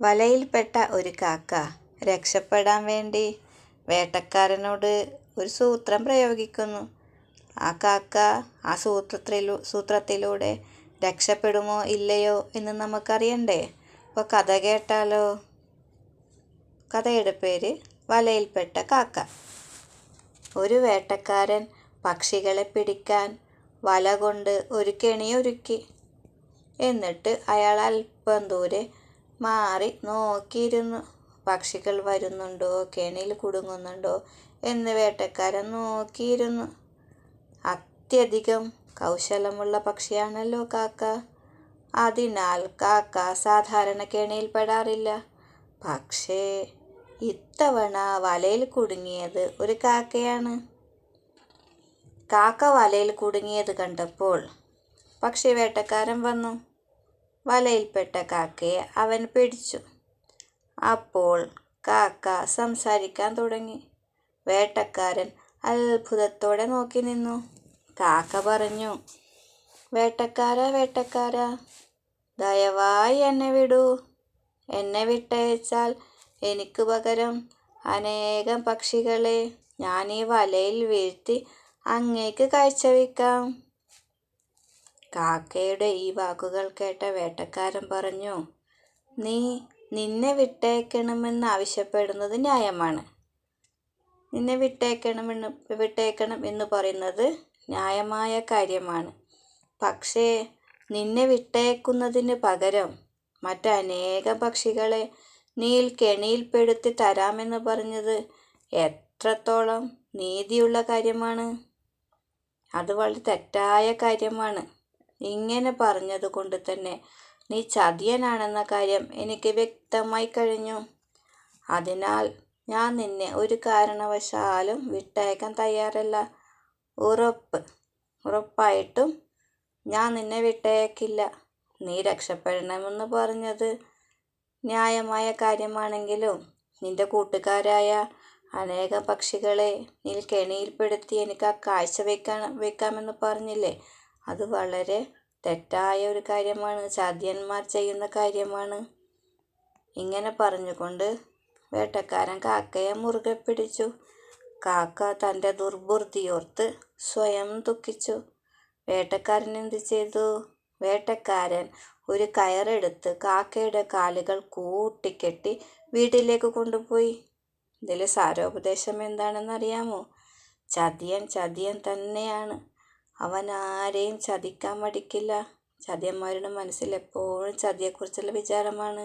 വലയിൽപ്പെട്ട ഒരു കാക്ക രക്ഷപ്പെടാൻ വേണ്ടി വേട്ടക്കാരനോട് ഒരു സൂത്രം പ്രയോഗിക്കുന്നു. ആ കാക്ക ആ സൂത്രത്തിലൂടെ രക്ഷപ്പെടുമോ ഇല്ലയോ എന്ന് നമുക്കറിയണ്ടേ. അപ്പോൾ കഥ കേട്ടാലോ. കഥയുടെ പേര് വലയിൽപ്പെട്ട കാക്ക. ഒരു വേട്ടക്കാരൻ പക്ഷികളെ പിടിക്കാൻ വല കൊണ്ട് ഒരു കെണിയൊരുക്കി എന്നിട്ട് അയാൾ അല്പം ദൂരെ മാറി നോക്കിയിരുന്നു. പക്ഷികൾ വരുന്നുണ്ടോ കെണിയിൽ കുടുങ്ങുന്നുണ്ടോ എന്ന് വേട്ടക്കാരൻ നോക്കിയിരുന്നു. അത്യധികം കൗശലമുള്ള പക്ഷിയാണല്ലോ കാക്ക. അതിനാൽ കാക്ക സാധാരണ കെണിയിൽ പെടാറില്ല. പക്ഷേ ഇത്തവണ വലയിൽ കുടുങ്ങിയത് ഒരു കാക്കയാണ്. കാക്ക വലയിൽ കുടുങ്ങിയത് കണ്ടപ്പോൾ പക്ഷി വേട്ടക്കാരൻ വന്നു. വലയിൽപ്പെട്ട കാക്കയെ അവൻ പിടിച്ചു. അപ്പോൾ കാക്ക സംസാരിക്കാൻ തുടങ്ങി. വേട്ടക്കാരൻ അത്ഭുതത്തോടെ നോക്കി നിന്നു. കാക്ക പറഞ്ഞു വേട്ടക്കാര വേട്ടക്കാര ദയവായി എന്നെ വിടൂ. എന്നെ വിട്ടയച്ചാൽ എനിക്ക് പകരം അനേകം പക്ഷികളെ ഞാൻ ഈ വലയിൽ വീഴ്ത്തി അങ്ങേക്ക് കാഴ്ചവെക്കാം. കാക്കയുടെ ഈ വാക്കുകൾ കേട്ട വേട്ടക്കാരൻ പറഞ്ഞു നീ നിന്നെ വിട്ടേക്കണമെന്ന് ആവശ്യപ്പെടുന്നത് ന്യായമാണ്. നിന്നെ വിട്ടേക്കണമെന്ന് വിട്ടേക്കണം എന്ന് പറയുന്നത് ന്യായമായ കാര്യമാണ്. പക്ഷേ നിന്നെ വിട്ടേക്കുന്നതിന് പകരം മറ്റനേകം പക്ഷികളെ നീൽ കെണിയിൽപ്പെടുത്തി തരാമെന്ന് പറഞ്ഞത് എത്രത്തോളം നീതിയുള്ള കാര്യമാണ്. അത് വളരെ തെറ്റായ കാര്യമാണ്. ഇങ്ങനെ പറഞ്ഞതുകൊണ്ട് തന്നെ നീ ചതിയനാണെന്ന കാര്യം എനിക്ക് വ്യക്തമായി കഴിഞ്ഞു. അതിനാൽ ഞാൻ നിന്നെ ഒരു കാരണവശാലും വിട്ടയക്കാൻ തയ്യാറല്ല. ഉറപ്പ്. ഉറപ്പായിട്ടും ഞാൻ നിന്നെ വിട്ടയക്കില്ല. നീ രക്ഷപ്പെടണമെന്ന് പറഞ്ഞത് ന്യായമായ കാര്യമാണെങ്കിലും നിന്റെ കൂട്ടുകാരായ അനേകം പക്ഷികളെ നീ കെണിയിൽപ്പെടുത്തി എനിക്ക് കാഴ്ചവെക്കാമെന്ന് പറഞ്ഞില്ലേ അത് വളരെ തെറ്റായ ഒരു കാര്യമാണ്. ചതിയന്മാർ ചെയ്യുന്ന കാര്യമാണ്. ഇങ്ങനെ പറഞ്ഞുകൊണ്ട് വേട്ടക്കാരൻ കാക്കയെ മുറുകെ പിടിച്ചു. കാക്ക തന്റെ ദുർബുദ്ധിയോർത്ത് സ്വയം ദുഃഖിച്ചു. വേട്ടക്കാരൻ എന്ത് ചെയ്തു. വേട്ടക്കാരൻ ഒരു കയറെടുത്ത് കാക്കയുടെ കാലുകൾ കൂട്ടിക്കെട്ടി വീട്ടിലേക്ക് കൊണ്ടുപോയി. ഇതിലെ സാരോപദേശം എന്താണെന്ന് അറിയാമോ. ചതിയൻ ചതിയൻ തന്നെയാണ്. അവൻ ആരെയും ചതിക്കാൻ മടിക്കില്ല. ചതിയന്മാരുടെ മനസ്സിൽ എപ്പോഴും ചതിയെക്കുറിച്ചുള്ള വിചാരമാണ്.